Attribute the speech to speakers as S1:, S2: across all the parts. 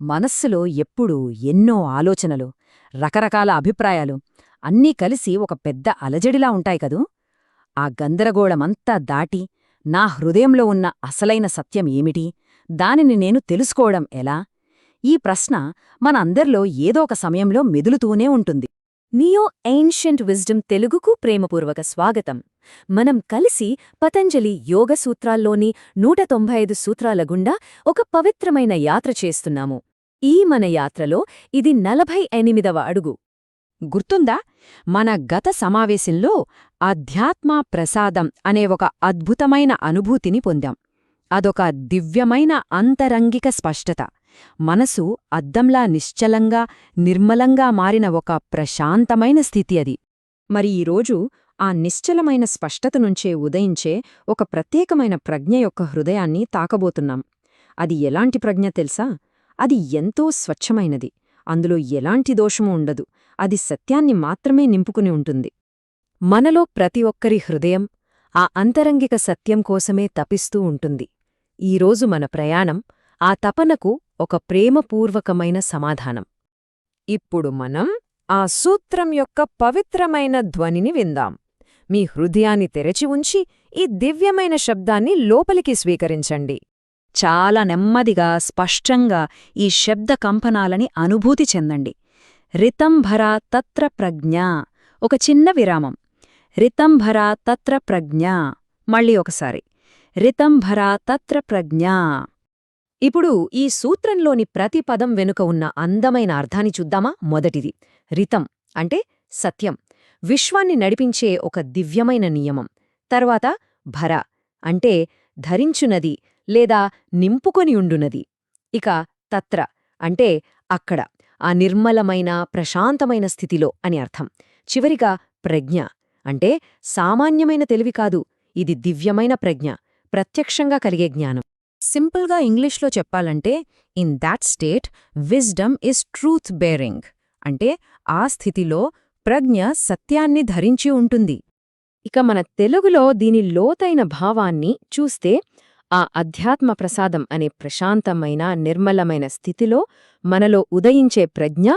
S1: మనస్సులో ఎప్పుడూ ఎన్నో ఆలోచనలు రకరకాల అభిప్రాయాలు అన్నీ కలిసి ఒక పెద్ద అలజడిలా ఉంటాయి కదూ? ఆ గందరగోళమంతా దాటి నా హృదయంలో ఉన్న అసలైన సత్యం ఏమిటి? దానిని నేను తెలుసుకోవడం ఎలా? ఈ ప్రశ్న మన అందరిలో ఏదో ఒక సమయంలో మెదులుతూనే ఉంటుంది.
S2: నియో ఏన్షియంట్ విజ్డమ్ తెలుగుకు ప్రేమపూర్వక స్వాగతం. మనం కలిసి పతంజలి యోగ సూత్రాల్లోని నూట తొంభై ఐదు సూత్రాల గుండా ఒక పవిత్రమైన యాత్ర చేస్తున్నాము. ఈ మన యాత్రలో ఇది నలభై ఎనిమిదవ అడుగు.
S1: గుర్తుందా? మన గత సమావేశంలో అధ్యాత్మ ప్రసాదం అనే ఒక అద్భుతమైన అనుభూతిని పొందాం. అదొక దివ్యమైన అంతరంగిక స్పష్టత. మనసు అద్దంలా నిశ్చలంగా నిర్మలంగా మారిన ఒక ప్రశాంతమైన స్థితి అది. మరి ఈరోజు ఆ నిశ్చలమైన స్పష్టత నుంచే ఉదయించే ఒక ప్రత్యేకమైన ప్రజ్ఞ యొక్క హృదయాన్ని తాకబోతున్నాం. అది ఎలాంటి ప్రజ్ఞ తెలుసా? అది ఎంతో స్వచ్ఛమైనది. అందులో ఎలాంటి దోషమూ ఉండదు. అది సత్యాన్ని మాత్రమే నింపుకుని ఉంటుంది. మనలో ప్రతి ఒక్కరి హృదయం ఆ అంతరంగిక సత్యం కోసమే తపిస్తూ ఉంటుంది. ఈరోజు మన ప్రయాణం ఆ తపనకు ఒక ప్రేమపూర్వకమైన సమాధానం. ఇప్పుడు మనం ఆ సూత్రం యొక్క పవిత్రమైన ధ్వనిని విందాం. మీ హృదయాన్ని తెరచి ఉంచి ఈ దివ్యమైన శబ్దాన్ని లోపలికి స్వీకరించండి. చాలా నెమ్మదిగా స్పష్టంగా ఈ శబ్ద కంపనాలని అనుభూతి చెందండి. రితంభరా తత్ర ప్రజ్ఞ. ఒక చిన్న విరామం. రితంభరా తత్ర ప్రజ్ఞ. మళ్ళీ ఒకసారి. రితంభరా తత్ర ప్రజ్ఞ. ఇప్పుడు ఈ సూత్రంలోని ప్రతి పదం వెనుక ఉన్న అందమైన అర్థాన్ని చూద్దామా? మొదటిది రితం అంటే సత్యం. విశ్వాన్ని నడిపించే ఒక దివ్యమైన నియమం. తర్వాత భర అంటే ధరించునది లేదా నింపుకొని ఉండునది. ఇక తత్ర అంటే అక్కడ ఆ నిర్మలమైన ప్రశాంతమైన స్థితిలో అని అర్థం. చివరిగా ప్రజ్ఞ అంటే సామాన్యమైన తెలివి కాదు ఇది దివ్యమైన ప్రజ్ఞ ప్రత్యక్షంగా కలిగే జ్ఞానం. సింపుల్గా ఇంగ్లీష్లో చెప్పాలంటే in that state wisdom is truth bearing అంటే ఆ స్థితిలో ప్రజ్ఞ సత్యాన్ని ధరించి ఉంటుంది. ఇక మన తెలుగులో దీని లోతైన భావాన్ని చూస్తే ఆ అధ్యాత్మ ప్రసాదం అనే ప్రశాంతమైన నిర్మలమైన స్థితిలో మనలో ఉదయించే ప్రజ్ఞ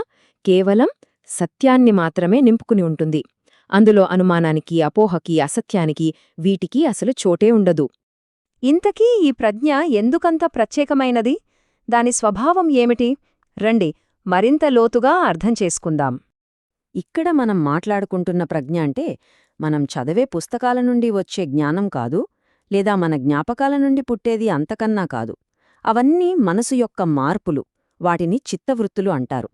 S1: కేవలం సత్యాన్ని మాత్రమే నింపుకుని ఉంటుంది. అందులో అనుమానానికి అపోహకి అసత్యానికి వీటికి అసలు చోటే ఉండదు. ఇంతకీ ఈ ప్రజ్ఞ ఎందుకంత ప్రత్యేకమైనది? దాని స్వభావం ఏమిటి? రండి మరింత లోతుగా అర్థం చేసుకుందాం. ఇక్కడ మనం మాట్లాడుకుంటున్న ప్రజ్ఞ అంటే మనం చదివే పుస్తకాల నుండి వచ్చే జ్ఞానం కాదు లేదా మన జ్ఞాపకాల నుండి పుట్టేది అంతకన్నా కాదు. అవన్నీ మనసు యొక్క మార్పులు వాటిని చిత్తవృత్తులు అంటారు.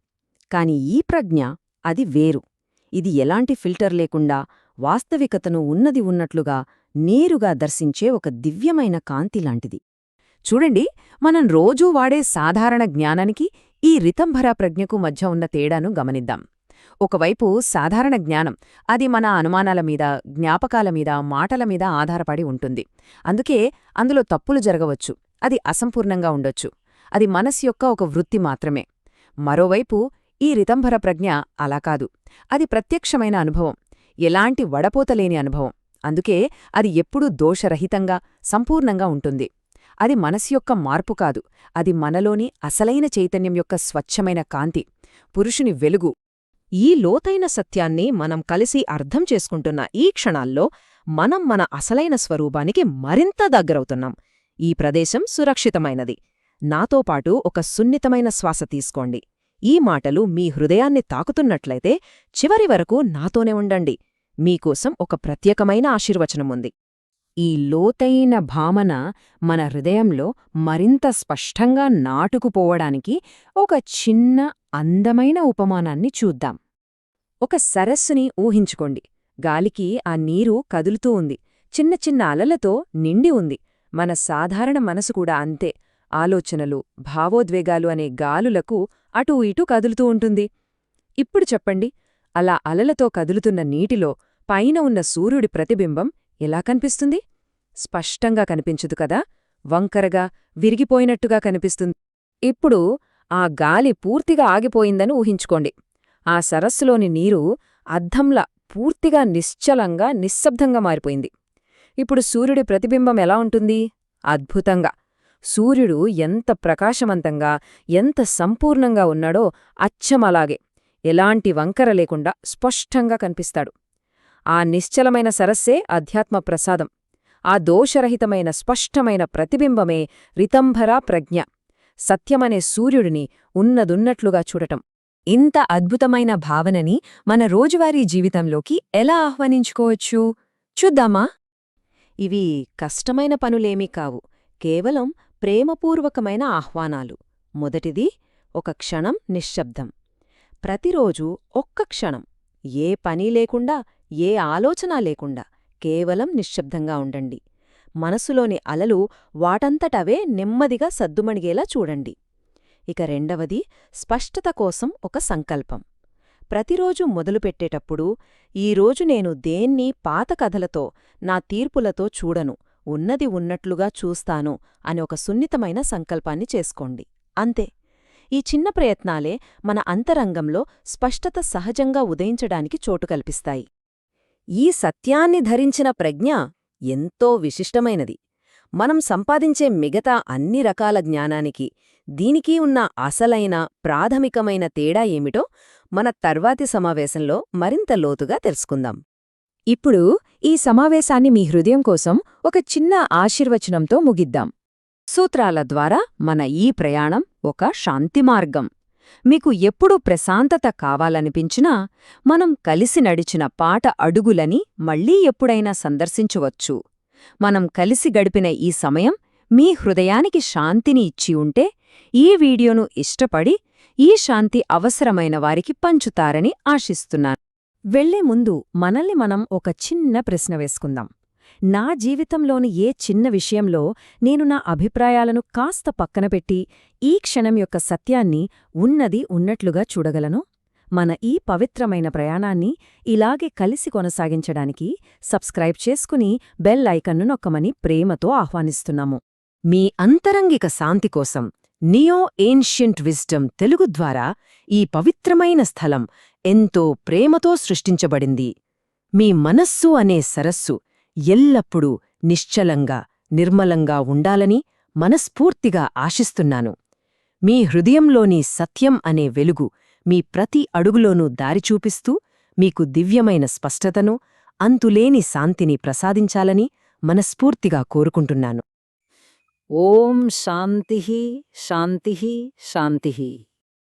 S1: కాని ఈ ప్రజ్ఞ అది వేరు. ఇది ఎలాంటి ఫిల్టర్ లేకుండా వాస్తవికతను ఉన్నది ఉన్నట్లుగా నేరుగా దర్శించే ఒక దివ్యమైన కాంతి లాంటిది. చూడండి మనం రోజూ వాడే సాధారణ జ్ఞానానికి ఈ రితంభరా ప్రజ్ఞకు మధ్య ఉన్న తేడాను గమనిద్దాం. ఒకవైపు సాధారణ జ్ఞానం అది మన అనుమానాల మీద జ్ఞాపకాల మీద మాటల మీద ఆధారపడి ఉంటుంది. అందుకే అందులో తప్పులు జరగవచ్చు అది అసంపూర్ణంగా ఉండొచ్చు. అది మనసు యొక్క ఒక వృత్తి మాత్రమే. మరోవైపు ఈ రితంభర ప్రజ్ఞ అలా కాదు. అది ప్రత్యక్షమైన అనుభవం ఎలాంటి వడపోతలేని అనుభవం. అందుకే అది ఎప్పుడూ దోషరహితంగా సంపూర్ణంగా ఉంటుంది. అది మనసు యొక్క మార్పు కాదు అది మనలోని అసలైన చైతన్యం యొక్క స్వచ్ఛమైన కాంతి పురుషుని వెలుగు. ఈ లోతైన సత్యాన్ని మనం కలిసి అర్థం చేసుకుంటున్న ఈ క్షణాల్లో మనం మన అసలైన స్వరూపానికి మరింత దగ్గరవుతున్నాం. ఈ ప్రదేశం సురక్షితమైనది. నాతో పాటు ఒక సున్నితమైన శ్వాస తీసుకోండి. ఈ మాటలు మీ హృదయాన్ని తాకుతున్నట్లయితే చివరి వరకు నాతోనే ఉండండి. మీకోసం ఒక ప్రత్యేకమైన ఆశీర్వచనముంది. ఈ లోతైన భామన మన హృదయంలో మరింత స్పష్టంగా నాటుకుపోవడానికి ఒక చిన్న అందమైన ఉపమానాన్ని చూద్దాం. ఒక సరస్సుని ఊహించుకోండి. గాలికి ఆ నీరు కదులుతూ ఉంది. చిన్న చిన్న అలలతో నిండి ఉంది. మన సాధారణ మనసు కూడా అంతే. ఆలోచనలు భావోద్వేగాలు అనే గాలులకు అటూ ఇటూ కదులుతూ ఉంటుంది. ఇప్పుడు చెప్పండి అలా అలలతో కదులుతున్న నీటిలో పైన ఉన్న సూర్యుడి ప్రతిబింబం ఎలా కనిపిస్తుంది? స్పష్టంగా కనిపించదు కదా? వంకరగా విరిగిపోయినట్టుగా కనిపిస్తుంది. ఇప్పుడు ఆ గాలి పూర్తిగా ఆగిపోయిందని ఊహించుకోండి. ఆ సరస్సులోని నీరు అద్దంలా పూర్తిగా నిశ్చలంగా నిశ్శబ్దంగా మారిపోయింది. ఇప్పుడు సూర్యుడి ప్రతిబింబం ఎలా ఉంటుంది? అద్భుతంగా.
S2: సూర్యుడు ఎంత ప్రకాశవంతంగా ఎంత సంపూర్ణంగా ఉన్నాడో అచ్చమలాగే ఎలాంటి వంకర లేకుండా స్పష్టంగా కనిపిస్తాడు. ఆ నిశ్చలమైన సరస్సే అధ్యాత్మ ప్రసాదం. ఆ దోషరహితమైన స్పష్టమైన ప్రతిబింబమే రితంభరా ప్రజ్ఞ. సత్యమనే సూర్యుడిని ఉన్నదున్నట్లుగా చూడటం.
S1: ఇంత అద్భుతమైన భావనని మన రోజువారీ జీవితంలోకి ఎలా ఆహ్వానించుకోవచ్చు? చూద్దామా? ఇవి కష్టమైన పనులేమీ కావు. కేవలం ప్రేమపూర్వకమైన ఆహ్వానాలు. మొదటిది ఒక క్షణం నిశ్శబ్దం. ప్రతిరోజు ఒక్క క్షణం. ఏ పని లేకుండా ఏ ఆలోచన లేకుండా కేవలం నిశ్శబ్దంగా ఉండండి. మనసులోని అలలు వాటంతటవే నెమ్మదిగా సద్దుమణిగేలా చూడండి. ఇక రెండవది స్పష్టత కోసం ఒక సంకల్పం. ప్రతిరోజు మొదలుపెట్టేటప్పుడు ఈరోజు నేను దేన్ని పాత కథలతో నా తీర్పులతో చూడను ఉన్నది ఉన్నట్లుగా చూస్తాను అని ఒక సున్నితమైన సంకల్పాన్ని చేసుకోండి. అంతే. ఈ చిన్న ప్రయత్నాలే మన అంతరంగంలో స్పష్టత సహజంగా ఉదయించడానికి చోటు కల్పిస్తాయి.
S2: ఈ సత్యాన్ని ధరించిన ప్రజ్ఞ ఎంతో విశిష్టమైనది. మనం సంపాదించే మిగతా అన్ని రకాల జ్ఞానానికి దీనికి ఉన్న అసలైన ప్రాథమికమైన తేడా ఏమిటో మన తర్వాతి సమావేశంలో మరింత లోతుగా తెలుసుకుందాం.
S1: ఇప్పుడు ఈ సమావేశాన్ని మీ హృదయం కోసం ఒక చిన్న ఆశీర్వచనంతో ముగిద్దాం. సూత్రాల ద్వారా మన ఈ ప్రయాణం ఒక శాంతి మార్గం. మీకు ఎప్పుడు ప్రశాంతత కావాలనిపించినా మనం కలిసి నడిచిన పాట అడుగులని మళ్ళీ ఎప్పుడైనా సందర్శించవచ్చు. మనం కలిసి గడిపిన ఈ సమయం మీ హృదయానికి శాంతిని ఇచ్చి ఉంటే ఈ వీడియోను ఇష్టపడి ఈ శాంతి అవసరమైన వారికి పంచుతారని ఆశిస్తున్నాను. వెళ్ళే ముందు మనల్ని మనం ఒక చిన్న ప్రశ్న వేసుకుందాం. నా జీవితంలోని ఏ చిన్న విషయంలో నేను నా అభిప్రాయాలను కాస్త పక్కన పెట్టి ఈ క్షణం యొక్క సత్యాన్ని ఉన్నది ఉన్నట్లుగా చూడగలను? మన ఈ పవిత్రమైన ప్రయాణాన్ని ఇలాగే కలిసి కొనసాగించడానికి సబ్స్క్రైబ్ చేసుకుని బెల్ ఐకన్ను నొక్కమని ప్రేమతో ఆహ్వానిస్తున్నాము. మీ అంతరంగిక శాంతి కోసం నియో ఏన్షియంట్ విజ్డమ్ తెలుగు ద్వారా ఈ పవిత్రమైన స్థలం ఎంతో ప్రేమతో సృష్టించబడింది. మీ మనస్సు అనే సరస్సు ఎల్లప్పుడూ నిశ్చలంగా నిర్మలంగా ఉండాలని మనస్ఫూర్తిగా ఆశిస్తున్నాను. మీ హృదయంలోని సత్యం అనే వెలుగు మీ ప్రతి అడుగులోనూ దారి చూపిస్తూ మీకు దివ్యమైన స్పష్టతను అంతులేని శాంతిని ప్రసాదించాలని మనస్ఫూర్తిగా కోరుకుంటున్నాను.
S2: ఓం శాంతి శాంతి శాంతి.